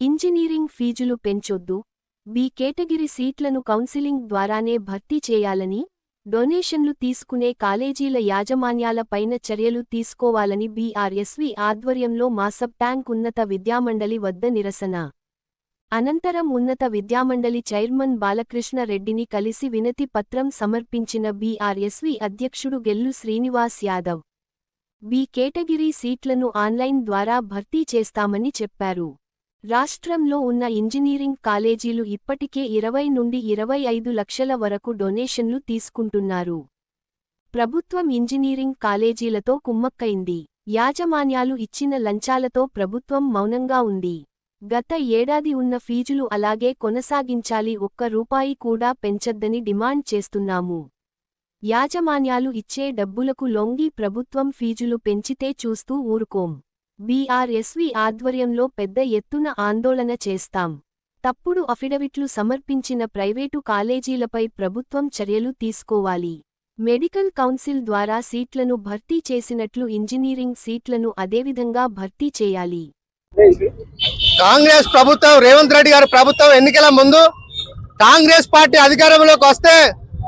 Engineering ఫీజులు పెంచొద్దు. B category సీట్లను కౌన్సిలింగ్ ద్వారానే భర్తీ చేయాలని డొనేషన్లు తీసుకునే కాలేజీల యాజమాన్యాల పైన చర్యలు తీసుకోవాలని బీఆర్ఎస్వి ఆధ్వర్యంలో మాసబ్ ట్యాంక్ ఉన్నత విద్యామండలి వద్ద నిరసన. అనంతరం ఉన్నత విద్యామండలి చైర్మన్ బాలకృష్ణ రెడ్డిని కలిసి వినతి పత్రం సమర్పించిన బీఆర్ఎస్వి అధ్యక్షుడు గెల్లు శ్రీనివాస్ యాదవ్. బి కేటగిరీ సీట్లను ఆన్లైన్ ద్వారా భర్తీ చేస్తామని చెప్పారు. రాష్ట్రంలో ఉన్న ఇంజనీరింగ్ కాలేజీలు ఇప్పటికే ఇరవై నుండి ఇరవై ఐదు లక్షల వరకు డొనేషన్లు తీసుకుంటున్నారు. ప్రభుత్వం ఇంజనీరింగ్ కాలేజీలతో కుమ్మక్కైంది. యాజమాన్యాలు ఇచ్చిన లంచాలతో ప్రభుత్వం మౌనంగా ఉంది. గత ఏడాది ఉన్న ఫీజులు అలాగే కొనసాగించాలి ఒక్క రూపాయి కూడా పెంచద్దని డిమాండ్ చేస్తున్నాము. యాజమాన్యాలు ఇచ్చే డబ్బులకు లొంగి ప్రభుత్వం ఫీజులు పెంచితే చూస్తూ ఊరుకోం. బీఆర్ఎస్వి ఆధ్వర్యంలో పెద్ద ఎత్తున ఆందోళన చేస్తాం. తప్పుడు అఫిడవిట్లు సమర్పించిన ప్రైవేటు కాలేజీలపై ప్రభుత్వం చర్యలు తీసుకోవాలి. మెడికల్ కౌన్సిల్ ద్వారా సీట్లను భర్తీ చేసినట్లు ఇంజనీరింగ్ సీట్లను అదేవిధంగా భర్తీ చేయాలి. కాంగ్రెస్ ప్రభుత్వం రేవంత్ రెడ్డి గారి ప్రభుత్వం ఎన్నికల ముందు కాంగ్రెస్ పార్టీ అధికారంలోకి వస్తే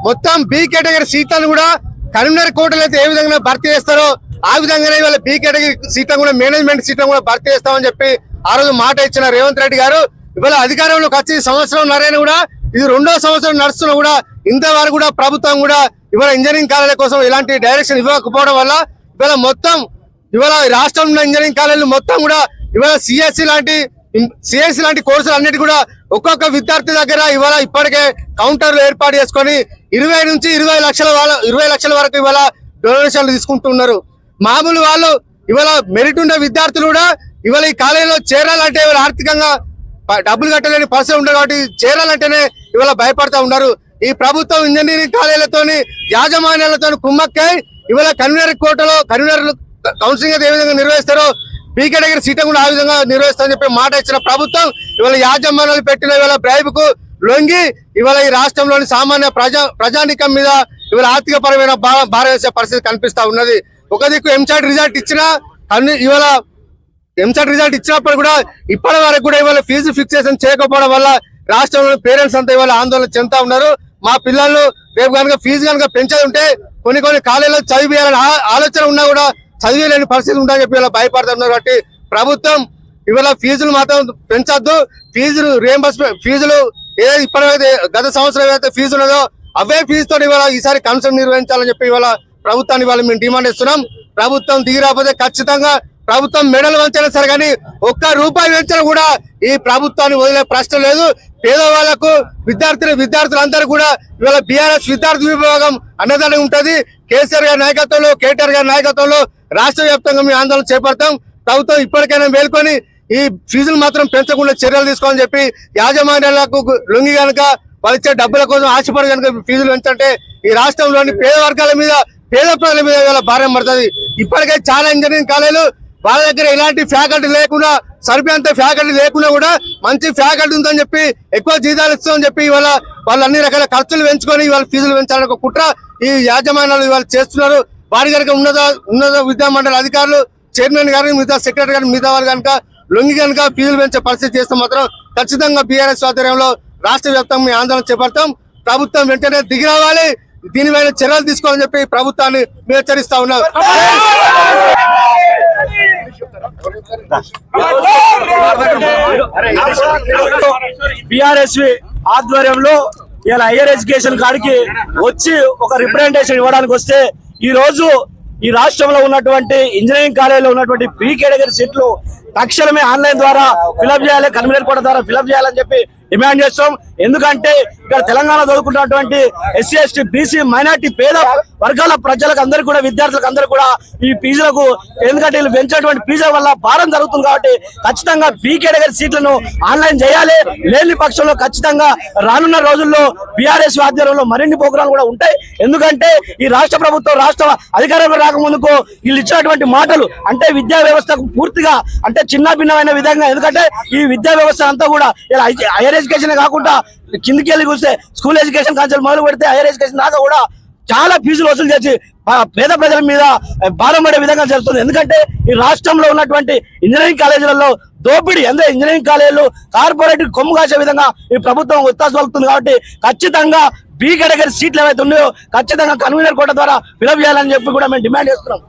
మొత్తం బి కేటగిరీ సీట్లను కూడా కరీంనగర్ కోటలు అయితే ఏ విధంగా భర్తీ చేస్తారో ఆ విధంగానే ఇవాళ బి కేటగిరీ సీట్లను కూడా మేనేజ్మెంట్ సీట్లను కూడా భర్తీ చేస్తామని చెప్పి ఆ రోజు మాట ఇచ్చిన రేవంత్ రెడ్డి గారు ఇవాళ అధికారంలోకి వచ్చి సంవత్సరం నరైన కూడా ఇది రెండో సంవత్సరం నడుస్తున్నా కూడా ఇంతవరకు కూడా ప్రభుత్వం కూడా ఇవాళ ఇంజనీరింగ్ కాలేజీల కోసం ఇలాంటి డైరెక్షన్ ఇవ్వకపోవడం వల్ల ఇవాళ మొత్తం ఇవాళ రాష్ట్రంలో ఉన్న ఇంజనీరింగ్ కాలేజీలు మొత్తం కూడా ఇవాళ సిఎస్సి లాంటి సిఎస్సి లాంటి కోర్సులు అన్నిటి కూడా ఒక్కొక్క విద్యార్థి దగ్గర ఇవాళ ఇప్పటికే కౌంటర్లు ఏర్పాటు చేసుకొని ఇరవై నుంచి ఇరవై లక్షల వాళ్ళ ఇరవై లక్షల వరకు ఇవాళ డొనేషన్లు తీసుకుంటున్నారు మామూలు వాళ్ళు ఇవాళ మెరిట్ ఉండే విద్యార్థులు కూడా ఇవాళ ఈ కాలేజీలో చేరాలంటే ఇవాళ ఆర్థికంగా డబ్బులు కట్టలేని పరిస్థితి ఉండదు కాబట్టి చేరాలంటేనే ఇవాళ భయపడతా ఉన్నారు. ఈ ప్రభుత్వం ఇంజనీరింగ్ కాలేజీలతో యాజమాన్యాలతో కుమ్మక్కై ఇవాళ కన్వీనర్ కోటలో కన్వీనర్ కౌన్సిలింగ్ అయితే ఏ విధంగా నిర్వహిస్తారో పీకే దగ్గర సీట్ కూడా ఆ విధంగా నిర్వహిస్తామని చెప్పి మాట ఇచ్చిన ప్రభుత్వం ఇవాళ యాజమాన్యాలు పెట్టిన ఇవాళ బ్రైబ్కు లొంగి ఇవాళ ఈ రాష్ట్రంలోని సామాన్య ప్రజా ప్రజానికం మీద ఇవాళ ఆర్థిక పరమైన భారం వేసే పరిస్థితి కనిపిస్తా ఉన్నది. ఒక దిక్కు ఎంచాట్ రిజల్ట్ ఇచ్చినా అన్ని ఇవాళ ఎంసెట్ రిజల్ట్ ఇచ్చినప్పుడు కూడా ఇప్పటి వరకు కూడా ఇవాళ ఫీజు ఫిక్సేషన్ చేయకపోవడం వల్ల రాష్ట్రంలో పేరెంట్స్ అంతా ఇవాళ ఆందోళన చెందుతా ఉన్నారు. మా పిల్లలు రేపు కనుక ఫీజు కనుక పెంచేది ఉంటే కొన్ని కొన్ని కాలేజీలో చదివేయాలని ఆలోచన ఉన్నా కూడా చదివేలేని పరిస్థితి ఉందని చెప్పి ఇలా భయపడుతున్నారు కాబట్టి ప్రభుత్వం ఇవాళ ఫీజులు మాత్రం పెంచద్దు. ఫీజులు రియంబర్స్మెంట్ ఫీజులు ఏదైతే ఇప్పటివైతే గత సంవత్సరం ఏదైతే ఫీజు ఉన్నదో అవే ఫీజుతో ఇవాళ ఈసారి కన్సర్న్ నిర్వహించాలని చెప్పి ఇవాళ ప్రభుత్వాన్ని వాళ్ళు మేము డిమాండ్ ఇస్తున్నాం ప్రభుత్వం దిగిరాకపోతే ఖచ్చితంగా ప్రభుత్వం మెడలు వంచైనా సరే కానీ ఒక్క రూపాయి పెంచడం కూడా ఈ ప్రభుత్వాన్ని వదిలే ప్రశ్న లేదు. పేదవాళ్ళకు విద్యార్థులు విద్యార్థులందరూ కూడా ఇవాళ బీఆర్ఎస్ విద్యార్థి విభాగం అన్నదానం ఉంటుంది. కేసీఆర్ గారి నాయకత్వంలో కేటీఆర్ గారి నాయకత్వంలో రాష్ట్ర వ్యాప్తంగా మేము ఆందోళన చేపడతాం. ప్రభుత్వం ఇప్పటికైనా మేల్కొని ఈ ఫీజులు మాత్రం పెంచకుండా చర్యలు తీసుకోవాలని చెప్పి యాజమాన్యాలకు లొంగి కనుక వాళ్ళు ఇచ్చే డబ్బుల కోసం ఆశపడి కనుక ఫీజులు పెంచంటే ఈ రాష్ట్రంలోని పేద వర్గాల మీద పేద ప్రజల మీద ఇవాళ భారం పడుతుంది. ఇప్పటికే చాలా ఇంజనీరింగ్ కాలేజీలు వాళ్ళ దగ్గర ఎలాంటి ఫ్యాకల్టీ లేకుండా సరిపోయేంత ఫ్యాకల్టీ లేకుండా కూడా మంచి ఫ్యాకల్టీ ఉందని చెప్పి ఎక్కువ జీతాలు ఇస్తామని చెప్పి ఇవాళ వాళ్ళు అన్ని రకాల ఖర్చులు పెంచుకొని ఇవాళ ఫీజులు పెంచాలని ఒక కుట్ర ఈ యాజమాన్యాలు ఇవాళ చేస్తున్నారు. వారి కనుక ఉన్నత ఉన్నత విద్యా మండలి అధికారులు చైర్మన్ గారు మిగతా సెక్రటరీ గారు మిగతా వారు కనుక లొంగి కనుక ఫీజులు పెంచే పరిస్థితి చేస్తే మాత్రం ఖచ్చితంగా బీఆర్ఎస్ ఆధ్వర్యంలో రాష్ట్ర వ్యాప్తంగా ఆందోళన చేపడతాం. ప్రభుత్వం వెంటనే దిగి రావాలి. దీనిపైన చర్యలు తీసుకోవాలని చెప్పి ప్రభుత్వాన్ని హెచ్చరిస్తా ఉన్నారు. బిఆర్ఎస్ ఆధ్వర్యంలో ఇలా హైయర్ ఎడ్యుకేషన్ కాడికి వచ్చి ఒక రిప్రజెంటేషన్ ఇవ్వడానికి వస్తే ఈ రోజు ఈ రాష్ట్రంలో ఉన్నటువంటి ఇంజనీరింగ్ కాలేజీలో ఉన్నటువంటి ప్రీ కేటగిరీ సీట్లు తక్షణమే ఆన్లైన్ ద్వారా ఫిలప్ చేయాలి కన్వీనర్ కూడా ద్వారా ఫిలప్ చేయాలని చెప్పి డిమాండ్ చేస్తాం. ఎందుకంటే ఇక్కడ తెలంగాణ చదువుకుంటున్నటువంటి ఎస్సీ ఎస్టీ బీసీ మైనార్టీ పేద వర్గాల ప్రజలకు అందరికీ కూడా విద్యార్థులకు అందరూ కూడా ఈ ఫీజులకు ఎందుకంటే వీళ్ళు పెంచేటువంటి ఫీజుల వల్ల భారం జరుగుతుంది కాబట్టి ఖచ్చితంగా బీ కేటగిరీ సీట్లను ఆన్లైన్ చేయాలి. లేని పక్షంలో ఖచ్చితంగా రానున్న రోజుల్లో బీఆర్ఎస్ ఆధ్వర్యంలో మరిన్ని ప్రోగ్రాంలు కూడా ఉంటాయి. ఎందుకంటే ఈ రాష్ట్ర ప్రభుత్వం రాష్ట్ర అధికారంలో రాకముందుకు వీళ్ళు ఇచ్చినటువంటి మాటలు అంటే విద్యా వ్యవస్థకు పూర్తిగా అంటే చిన్న భిన్నమైన విధంగా. ఎందుకంటే ఈ విద్యా వ్యవస్థ అంతా కూడా హైయర్ ఎడ్యుకేషన్ కాకుండా కిందికి వెళ్ళి చూస్తే స్కూల్ ఎడ్యుకేషన్ కాన్సెప్ట్ మొదలు పెడితే హైయర్ ఎడ్యుకేషన్ దాకా కూడా చాలా ఫీజులు వసూలు చేసి ఆ, పేద ప్రజల మీద ఆ, భారం పడే విధంగా చేస్తుంది. ఎందుకంటే ఈ రాష్ట్రంలో ఉన్నటువంటి ఇంజనీరింగ్ కాలేజీలలో దోపిడీ ఎంత ఇంజనీరింగ్ కాలేజీలు కార్పొరేట్ కొమ్ము కాసే విధంగా ఈ ప్రభుత్వం ఉత్తాస పలుకుతుంది కాబట్టి ఖచ్చితంగా బీ కేటగిరీ సీట్లు ఏవైతే ఉన్నాయో ఖచ్చితంగా కన్వీనర్ కోట ద్వారా ఫిలప్ చేయాలని చెప్పి కూడా మేము డిమాండ్ చేస్తున్నాం.